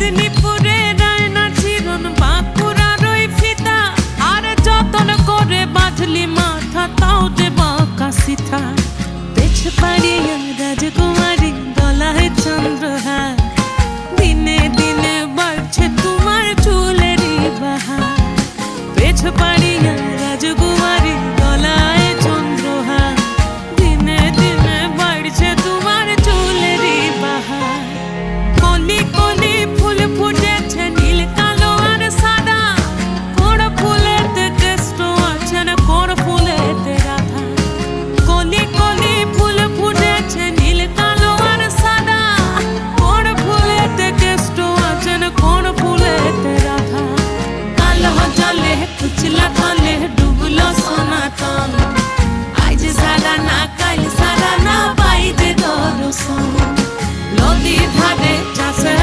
মেদিনীপুরে রায়না চিরন বাঁকুড়া রই ফিতা। আর যতন করে বাঁধলি মাথা, তাও যে বাঁকা সিথা। পেছ পাড়িয়া রাজকুমারী গলায় চন্দ্রহার। দিনে দিনে বাড়ছে তোমার চুলেরই বাহার। পেছ পাড়িয়া রাজকুমার